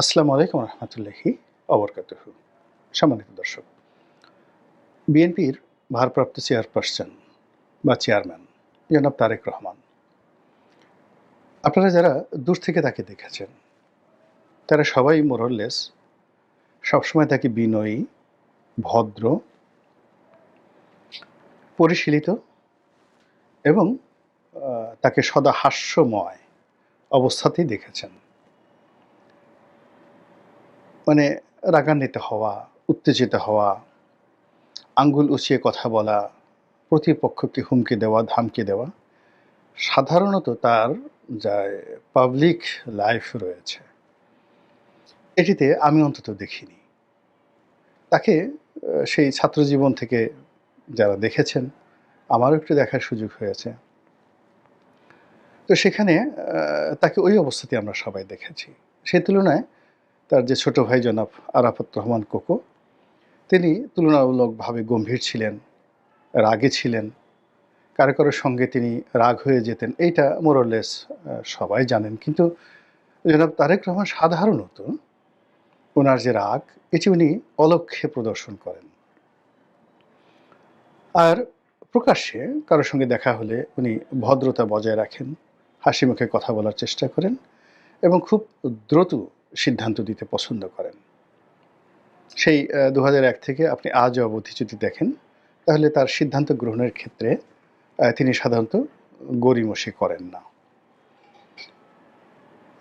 আসসালামু আলাইকুম রহমতুল্লাহি অবরকাতুহ। সম্মানিত দর্শক, বিএনপির ভারপ্রাপ্ত চেয়ারপারসন বা চেয়ারম্যান জনাব তারেক রহমান, আপনারা যারা দূর থেকে তাকে দেখেছেন, তারা সবাই মোরললেস সবসময় তাকে বিনয়ী, ভদ্র, পরিশীলিত এবং তাকে সদা হাস্যময় অবস্থাতেই দেখেছেন। মানে রাগান্বিত হওয়া, উত্তেজিত হওয়া, আঙ্গুল উঁচিয়ে কথা বলা, প্রতিপক্ষকে হুমকি দেওয়া, ধামকি দেওয়া, সাধারণত তার যা পাবলিক লাইফ রয়েছে। এটিতে আমি অন্তত দেখিনি। তাকে সেই ছাত্র জীবন থেকে যারা দেখেছেন, আমারও একটু দেখার সুযোগ হয়েছে। তো সেখানে তাকে ওই অবস্থাতে আমরা সবাই দেখেছি। সেই তুলনায় তার যে ছোট ভাই জনাব আরাফত রহমান কোকো, তিনি তুলনামূলকভাবে গম্ভীর ছিলেন, রাগে ছিলেন। কারও কারোর সঙ্গে তিনি রাগ হয়ে যেতেন, এইটা মোরলেস সবাই জানেন। কিন্তু জনাব তারেক রহমান সাধারণত ওনার যে রাগ এটি উনি অলক্ষ্যে প্রদর্শন করেন। আর প্রকাশ্যে কারোর সঙ্গে দেখা হলে উনি ভদ্রতা বজায় রাখেন হাসি মুখে কথা বলার চেষ্টা করেন এবং খুব দ্রুত সিদ্ধান্ত দিতে পছন্দ করেন। সেই দু থেকে আপনি আজ অবধি যদি দেখেন, তাহলে তার সিদ্ধান্ত গ্রহণের ক্ষেত্রে তিনি সাধারণত গড়িমসি করেন না।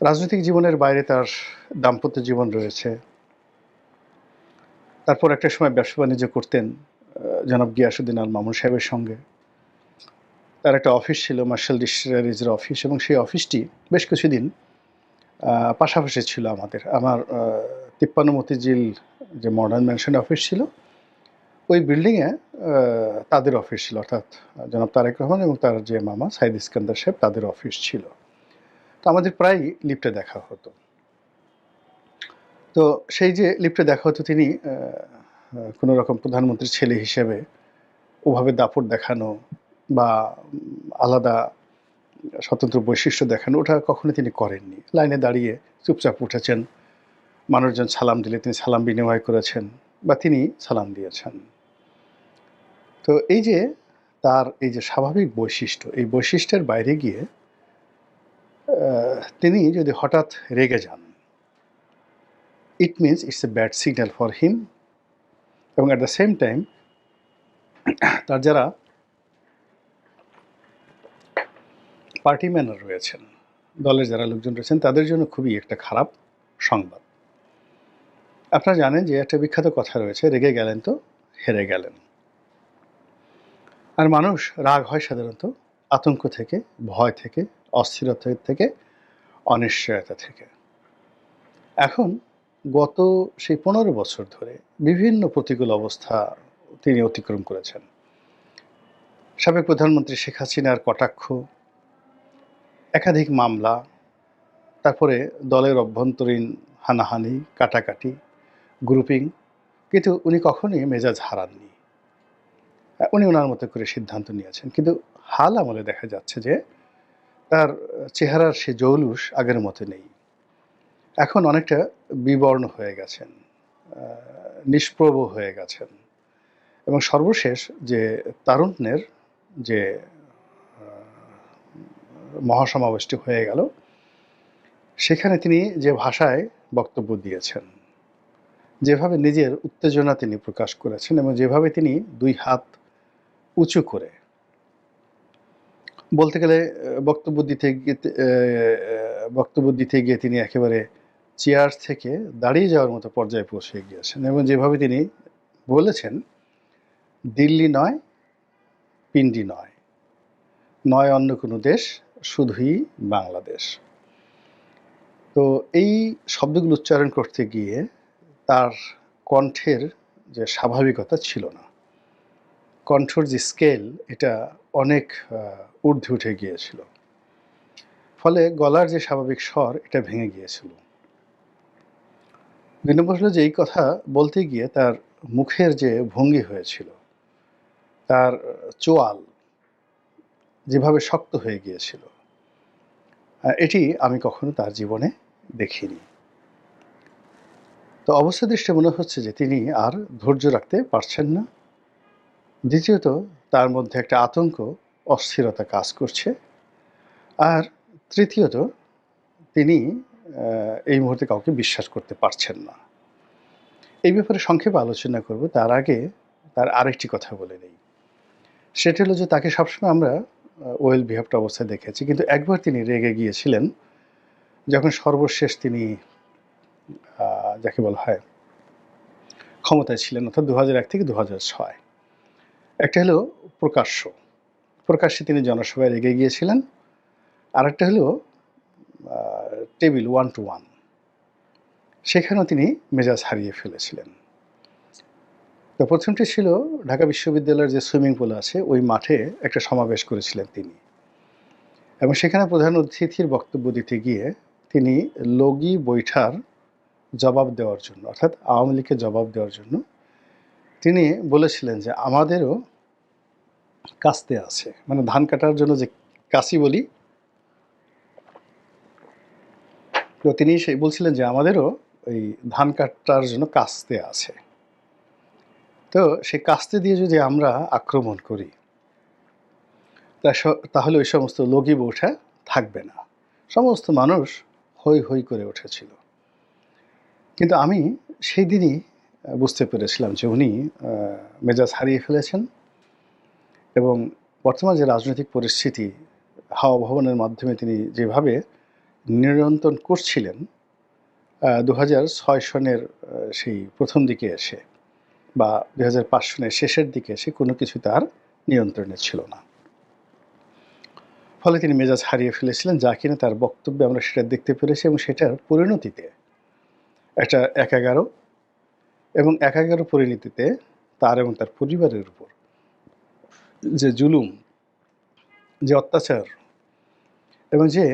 রাজনৈতিক জীবনের বাইরে তার দাম্পত্য জীবন রয়েছে। তারপর একটা সময় ব্যবসা বাণিজ্য করতেন জনাব গিয়াসুদ্দিন আল মামুন সাহেবের সঙ্গে। তার একটা অফিস ছিল, মার্শাল ডিস্টারিজের অফিস, এবং সেই অফিসটি বেশ কিছুদিন পাশাপাশি ছিল আমাদের। আমার তিপ্পান্ন মতিঝিল যে মডার্ন ম্যানশন অফিস ছিল, ওই বিল্ডিংয়ে তাদের অফিস ছিল। অর্থাৎ জনাব তারেক রহমান এবং তার যে মামা সাইদ ইস্কান্দার সাহেব, তাদের অফিস ছিল। তো আমাদের প্রায় লিফটে দেখা হতো। তো সেই যে লিফটে দেখা হতো, তিনি কোনো রকম প্রধানমন্ত্রীর ছেলে হিসেবে ওভাবে দাপট দেখানো বা আলাদা স্বতন্ত্র বৈশিষ্ট্য দেখানো, ওটা কখনো তিনি করেননি। লাইনে দাঁড়িয়ে চুপচাপ উঠেছেন। মানুষজন সালাম দিলে তিনি সালাম বিনিময় করেছেন বা তিনি সালাম দিয়েছেন। তো এই যে তার এই যে স্বাভাবিক বৈশিষ্ট্য, এই বৈশিষ্ট্যের বাইরে গিয়ে তিনি যদি হঠাৎ রেগে যান it means it's a bad signal for him এবং অ্যাট দ্য সেম টাইম তার যারা পার্টি ম্যানার রয়েছেন, দলের যারা লোকজন রয়েছেন, তাদের জন্য খুবই একটা খারাপ সংবাদ। আপনারা জানেন যে একটা বিখ্যাত কথা রয়েছে, রেগে গেলেন তো হেরে গেলেন। আর মানুষ রাগ হয় সাধারণত আতঙ্ক থেকে, ভয় থেকে, অস্থিরতা থেকে, অনিশ্চয়তা থেকে। এখন গত সেই পনেরো বছর ধরে বিভিন্ন প্রতিকূল অবস্থা তিনি অতিক্রম করেছেন। সাবেক প্রধানমন্ত্রী শেখ হাসিনার কটাক্ষ একাধিক মামলা, তারপরে দলের অভ্যন্তরীণ হানাহানি, কাটাকাটি গ্রুপিং কিন্তু উনি কখনই মেজাজ হারাননি। উনি ওনার মতো করে সিদ্ধান্ত নিয়েছেন। কিন্তু হাল আমলে দেখা যাচ্ছে যে তার চেহারার সে জৌলুস আগের মতো নেই। এখন অনেকটা বিবর্ণ হয়ে গেছেন নিষ্প্রভ হয়ে গেছেন। এবং সর্বশেষ যে তারুণ্যের যে মহাসমাবেশটি হয়ে গেল। সেখানে তিনি যে ভাষায় বক্তব্য দিয়েছেন, যেভাবে নিজের উত্তেজনা তিনি প্রকাশ করেছেন এবং যেভাবে তিনি দুই হাত উঁচু করে বলতে গেলে, বক্তব্য দিতে গিয়ে বক্তব্য দিতে গিয়ে তিনি একেবারে চেয়ার থেকে দাঁড়িয়ে যাওয়ার মতো পর্যায়ে পৌঁছে গিয়েছেন এবং যেভাবে তিনি বলেছেন, দিল্লি নয়, পিন্ডি নয় নয় অন্য কোনো দেশ শুধুই বাংলাদেশ। তো এই শব্দগুলো উচ্চারণ করতে গিয়ে তার কণ্ঠের যে স্বাভাবিকতা ছিল না, কণ্ঠর যে স্কেল এটা অনেক ঊর্ধ্বে উঠে গিয়েছিল। ফলে গলার যে স্বাভাবিক স্বর, এটা ভেঙে গিয়েছিল। দুই যে এই কথা বলতে গিয়ে তার মুখের যে ভঙ্গি হয়েছিল, তার চোয়াল যেভাবে শক্ত হয়ে গিয়েছিল এটি আমি কখনো তার জীবনে দেখিনি। তো অবস্থা দৃষ্টে মনে হচ্ছে যে তিনি আর ধৈর্য রাখতে পারছেন না। দ্বিতীয়ত, তার মধ্যে একটা আতঙ্ক, অস্থিরতা কাজ করছে। আর তৃতীয়ত, তিনি এই মুহূর্তে কাউকে বিশ্বাস করতে পারছেন না। এই ব্যাপারে সংক্ষেপে আলোচনা করব। তার আগে তার আরেকটি কথা বলে নেই। সেটি হলো যে তাকে সবসময় আমরা ওয়েল বিহেভড অবস্থায় দেখেছি। কিন্তু একবার তিনি রেগে গিয়েছিলেন, যখন সর্বশেষ তিনি যাকে বলা হয়, ক্ষমতায় ছিলেন, অর্থাৎ দু হাজার এক থেকে দু হাজার ছয়। একটা হলো প্রকাশ্য। প্রকাশ্যে তিনি জনসভায় রেগে গিয়েছিলেন। আর একটা হলো টেবিল ওয়ান টু ওয়ান সেখানেও তিনি মেজাজ হারিয়ে ফেলেছিলেন। তো প্রথমটি ছিল ঢাকা বিশ্ববিদ্যালয়ের যে সুইমিং পুল আছে, ওই মাঠে একটা সমাবেশ করেছিলেন তিনি। এবং সেখানে প্রধান অতিথির বক্তব্য দিতে গিয়ে তিনি লগি বৈঠার জবাব দেওয়ার জন্য, অর্থাৎ আওয়ামী লীগকে জবাব দেওয়ার জন্য তিনি বলেছিলেন যে আমাদেরও কাস্তে আছে মানে ধান কাটার জন্য যে কাশি বলি, তো তিনি সেই বলছিলেন যে আমাদেরও ওই ধান কাটার জন্য কাস্তে আছে। তো সেই কাস্তে দিয়ে যদি আমরা আক্রমণ করি তাহলে ওই সমস্ত লগি বৌঠা থাকবে না। সমস্ত মানুষ হই হই করে উঠেছিল। কিন্তু আমি সেই দিনই বুঝতে পেরেছিলাম যে উনি মেজাজ হারিয়ে ফেলেছেন এবং বর্তমান যে রাজনৈতিক পরিস্থিতি, হাওয়া ভবনের মাধ্যমে তিনি যেভাবে নিয়ন্ত্রণ করছিলেন দু হাজার ছয় সনের সেই প্রথম দিকে এসে বা দু হাজার পাঁচ সনের শেষের দিকে এসে কোনো কিছু তার নিয়ন্ত্রণে ছিল না। ফলে তিনি মেজাজ হারিয়ে ফেলেছিলেন, যা কিনা তার বক্তব্যে আমরা সেটা দেখতে পেরেছি এবং সেটার পরিণতিতে একটা এক এগারো এবং এক এগারো পরিণতিতে তার এবং তার পরিবারের উপর যে জুলুম, যে অত্যাচার এবং যে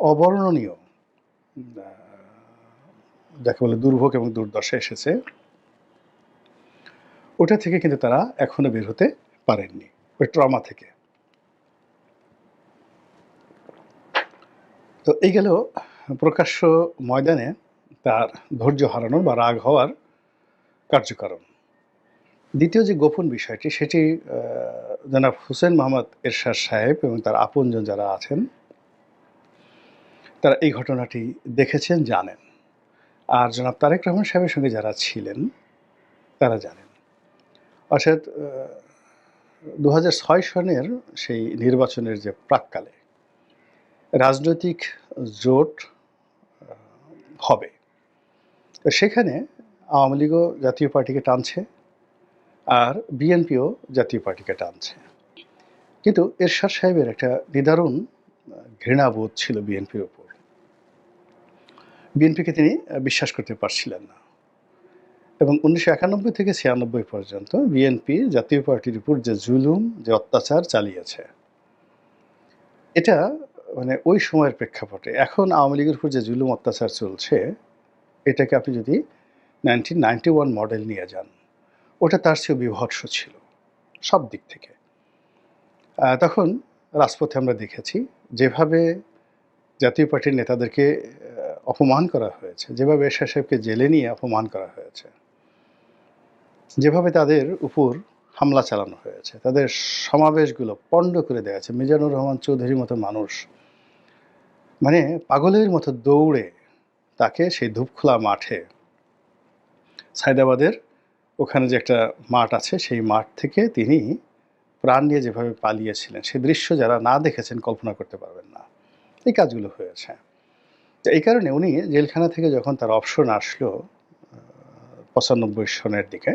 অবর্ণনীয় যাকে বলে দুর্ভোগ এবং দুর্দশা এসেছে ওটা থেকে কিন্তু তারা এখনও বের হতে পারেননি, ওই ট্রমা থেকে। তো এই গেল প্রকাশ্য ময়দানে তার ধৈর্য হারানোর বা রাগ হওয়ার কার্যকারণ। দ্বিতীয় যে গোপন বিষয়টি, সেটি জনাব হুসেন মোহাম্মদ এরশাদ সাহেব এবং তার আপনজন যারা আছেন, তারা এই ঘটনাটি দেখেছেন, জানেন। আর জনাব তারেক রহমান সাহেবের সঙ্গে যারা ছিলেন, তারা জানেন। অর্থাৎ দু সনের সেই নির্বাচনের যে প্রাককালে রাজনৈতিক জোট হবে। তো সেখানে আওয়ামী লীগও জাতীয় পার্টিকে টানছে আর বিএনপিও জাতীয় পার্টিকে টানছে। কিন্তু এরশাদ সাহেবের একটা নিদারুণ ঘৃণাবোধ ছিল বিএনপির উপর বিএনপিকে তিনি বিশ্বাস করতে পারছিলেন না। এবং উনিশশো একানব্বই থেকে ছিয়ানব্বই পর্যন্ত বিএনপি, জাতীয় পার্টির উপর যে জুলুম, যে অত্যাচার চালিয়েছে। এটা মানে ওই সময়ের প্রেক্ষাপটে। এখন আওয়ামী লীগের উপর যে জুলুম, অত্যাচার চলছে, এটাকে আপনি যদি নাইনটিন নাইনটি ওয়ান মডেল নিয়ে যান, ওটা তার চেয়েও বিভৎস ছিল, সব দিক থেকে। তখন রাজপথে আমরা দেখেছি, যেভাবে জাতীয় পার্টির নেতাদেরকে অপমান করা হয়েছে, যেভাবে এরশাদ সাহেবকে জেলে নিয়ে অপমান করা হয়েছে যেভাবে তাদের উপর হামলা চালানো হয়েছে, তাদের সমাবেশগুলো পণ্ড করে দেওয়া আছে। মিজানুর রহমান চৌধুরীর মতো মানুষ মানে পাগলের মতো দৌড়ে তাকে সেই ধূপখোলা মাঠে, সায়দাবাদের ওখানে যে একটা মাঠ আছে, সেই মাঠ থেকে তিনি প্রাণ নিয়ে যেভাবে পালিয়েছিলেন সেই দৃশ্য যারা না দেখেছেন কল্পনা করতে পারবেন না। এই কাজগুলো হয়েছে। এই কারণে উনি জেলখানা থেকে যখন তার অপশন আসলো পঁচানব্বই সনের দিকে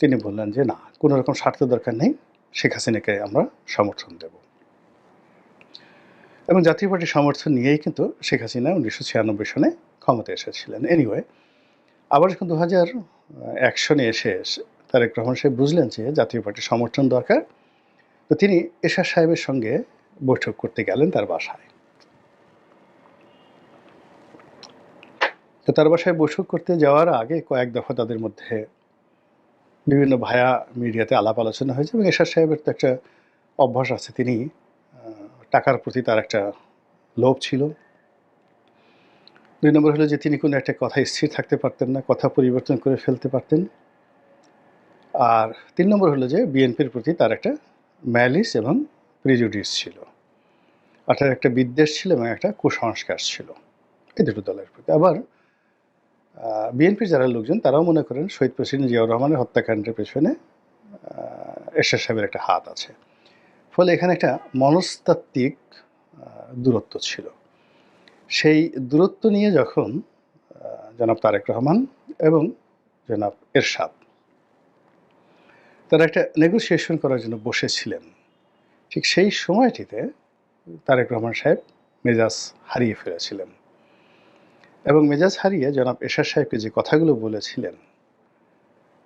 তিনি বললেন যে, না, কোনো রকম স্বার্থ দরকার নেই, শেখ হাসিনাকে আমরা সমর্থন দেব। এবং জাতীয় পার্টির সমর্থন নিয়েই কিন্তু শেখ হাসিনা উনিশশো ছিয়ানব্বই সনে ক্ষমতায় এসেছিলেন। এনিওয়ে আবার যখন দু হাজার এক সনে এসে তারেক রহমান সাহেব বুঝলেন যে জাতীয় পার্টির সমর্থন দরকার, তো তিনি এরশাদ সাহেবের সঙ্গে বৈঠক করতে গেলেন তার বাসায়। তো তার বাসায় বৈঠক করতে যাওয়ার আগে কয়েক দফা তাদের মধ্যে বিভিন্ন ভায়া মিডিয়াতে আলাপ আলোচনা হয়েছে এবং এরশাদ সাহেবের তো একটা অভ্যাস আছে। তিনি টাকার প্রতি তার একটা লোভ ছিল। দুই নম্বর হলো যে তিনি কোনো একটা কথা স্থির থাকতে পারতেন না, কথা পরিবর্তন করে ফেলতে পারতেন। আর তিন নম্বর হলো যে বিএনপির প্রতি তার একটা ম্যালিস এবং প্রিজুডিস ছিল। অর্থাৎ একটা বিদ্বেষ ছিল এবং একটা কুসংস্কার ছিল। এই দুটো দলের প্রতি। আবার বিএনপির যারা লোকজন, তারাও মনে করেন শহীদ প্রেসিডেন্ট জিয়াউর রহমানের হত্যাকাণ্ডের পেছনে এরশাদ সাহেবের একটা হাত আছে। ফলে এখানে একটা মনস্তাত্ত্বিক দূরত্ব ছিল। সেই দূরত্ব নিয়ে যখন জনাব তারেক রহমান এবং জনাব এরশাদ, তারা একটা নেগোসিয়েশন করার জন্য বসেছিলেন। ঠিক সেই সময়টিতে তারেক রহমান সাহেব মেজাজ হারিয়ে ফেলেছিলেন। এবং মেজাজ হারিয়ে জনাব এরশাদ সাহেবকে যে কথাগুলো বলেছিলেন,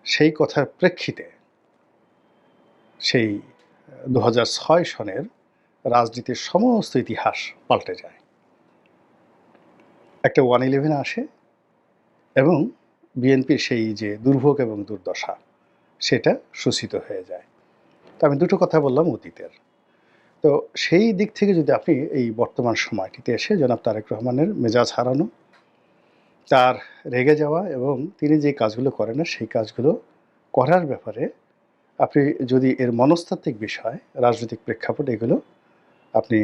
সেই কথার প্রেক্ষিতে সেই দু ছয় সনের রাজনীতির সমস্ত ইতিহাস পাল্টে যায়। একটা ওয়ান ইলেভেন আসে এবং বিএনপির সেই যে দুর্ভোগ এবং দুর্দশা, সেটা সূচিত হয়ে যায়। তো আমি দুটো কথা বললাম অতীতের। তো সেই দিক থেকে যদি আপনি এই বর্তমান সময়টিতে এসে জনাব তারেক রহমানের মেজাজ হারানো তার রেগে যাওয়া এবং তিনি যে কাজগুলো করেন না, সেই কাজগুলো করার ব্যাপারে আপনি যদি এর মনস্তাত্ত্বিক বিষয়, রাজনৈতিক প্রেক্ষাপট এগুলো আপনি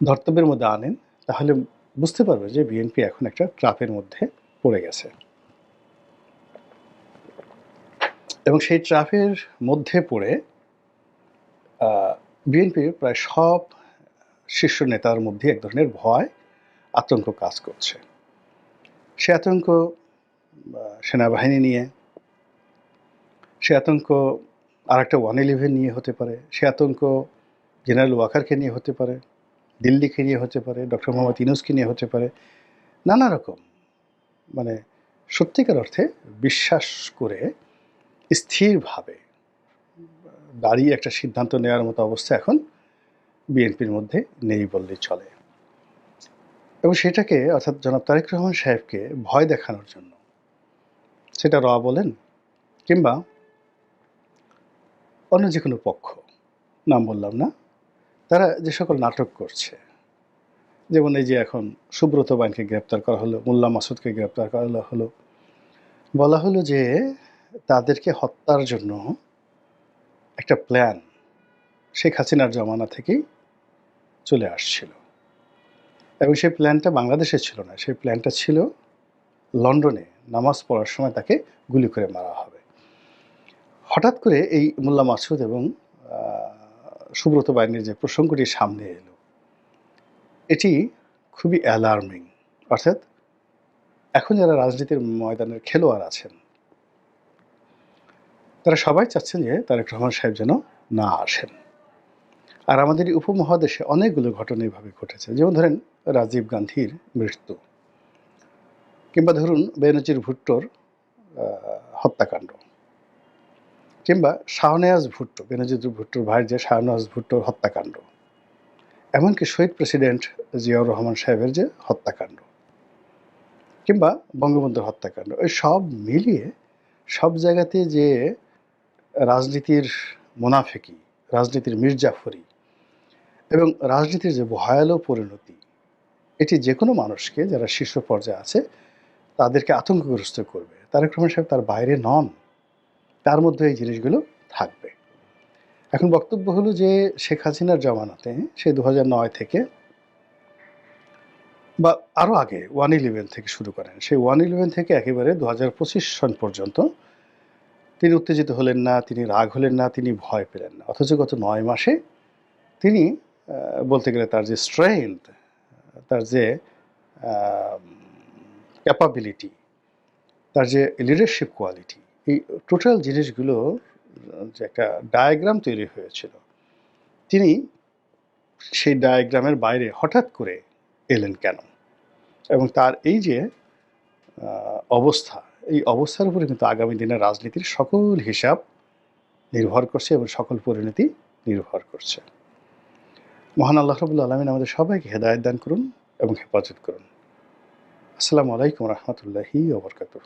ধর্তব্যের মধ্যে আনেন, তাহলে বুঝতে পারবে যে বিএনপি এখন একটা ট্রাপের মধ্যে পড়ে গেছে। এবং সেই ট্রাফের মধ্যে পড়ে বিএনপির প্রায় সব শীর্ষ নেতার মধ্যে এক ধরনের ভয়, আতঙ্ক কাজ করছে। সে আতঙ্ক সেনাবাহিনী নিয়ে, সে আতঙ্ক আর একটা ওয়ান ইলেভেন নিয়ে হতে পারে, সে আতঙ্ক জেনারেল ওয়াকারকে নিয়ে হতে পারে, দিল্লিকে নিয়ে হতে পারে, ডক্টর মোহাম্মদ ইনুসকে নিয়ে হতে পারে, নানা রকম। মানে সত্যিকার অর্থে বিশ্বাস করে স্থিরভাবে দাঁড়িয়ে একটা সিদ্ধান্ত নেওয়ার মতো অবস্থা এখন বিএনপির মধ্যে নেই বললেই চলে। এবং সেটাকে, অর্থাৎ জনাব তারেক রহমান সাহেবকে ভয় দেখানোর জন্য। সেটা র বলেন কিংবা অন্য যে কোনো পক্ষ, নাম বললাম না, তারা যে সকল নাটক করছে, যেমন এই যে এখন সুব্রত বাইনকে গ্রেপ্তার করা হলো, মোল্লা মাসুদকে গ্রেপ্তার করা হলো, বলা হলো যে তাদেরকে হত্যার জন্য একটা প্ল্যান শেখ হাসিনার জমানা থেকেই চলে আসছিল। এবং সেই প্ল্যানটা বাংলাদেশে ছিল না। সেই প্ল্যানটা ছিল লন্ডনে নামাজ পড়ার সময় তাকে গুলি করে মারা হবে। হঠাৎ করে এই মোল্লা মাসুদ এবং সুব্রত বাহিনীর যে প্রসঙ্গটি সামনে এলো, এটি খুবই অ্যালার্মিং অর্থাৎ এখন যারা রাজনীতির ময়দানের খেলোয়াড় আছেন, তারা সবাই চাচ্ছেন যে তারেক রহমান সাহেব যেন না আসেন। আর আমাদের উপমহাদেশে অনেকগুলো ঘটনা এভাবে ঘটেছে। যেমন ধরেন রাজীব গান্ধীর মৃত্যু কিংবা ধরুন বেনজির ভুট্টোর হত্যাকাণ্ড কিংবা শাহনেয়াজ ভুট্টো, বেনজির ভুট্টোর ভাইয়ের যে শাহনেয়াজ ভুট্টোর হত্যাকাণ্ড। এমনকি শহীদ প্রেসিডেন্ট জিয়াউর রহমান সাহেবের যে হত্যাকাণ্ড কিংবা বঙ্গবন্ধুর হত্যাকাণ্ড, এই সব মিলিয়ে সব জায়গাতে যে রাজনীতির মোনাফেকি, রাজনীতির মির্জাফরি এবং রাজনীতির যে ভয়ালো পরিণতি, এটি যে কোনো মানুষকে, যারা শীর্ষ পর্যায়ে আছে, তাদেরকে আতঙ্কগ্রস্ত করবে। তারেক রহমান সাহেব তার বাইরে নন, তার মধ্যে এই জিনিসগুলো থাকবে। এখন বক্তব্য হলো যে শেখ হাসিনার জমানাতে সে দু নয় থেকে বা আরও আগে ওয়ান ইলেভেন থেকে শুরু করেন। সেই ওয়ান ইলেভেন থেকে একেবারে দু হাজার পঁচিশ সন পর্যন্ত তিনি উত্তেজিত হলেন না, তিনি রাগ হলেন না, তিনি ভয় পেলেন না। অথচ গত নয় মাসে তিনি বলতে গেলে তার যে স্ট্রেংথ তার যে ক্যাপাবিলিটি তার যে লিডারশিপ কোয়ালিটি এই টোটাল জিনিসগুলো, যে একটা ডায়াগ্রাম তৈরি হয়েছিল, তিনি সেই ডায়াগ্রামের বাইরে হঠাৎ করে এলেন কেন? এবং তার এই যে অবস্থা, এই অবস্থার উপরে কিন্তু আগামী দিনের রাজনীতির সকল হিসাব নির্ভর করছে এবং সকল পরিণতি নির্ভর করছে। মহান আল্লাহ রবুল্লা আলমিন আমাদের সবাইকে হেদায়ত দান করুন এবং হেফাজত করুন। আসসালামু আলাইকুম রহমতুল্লাহি ওবরকাতুহ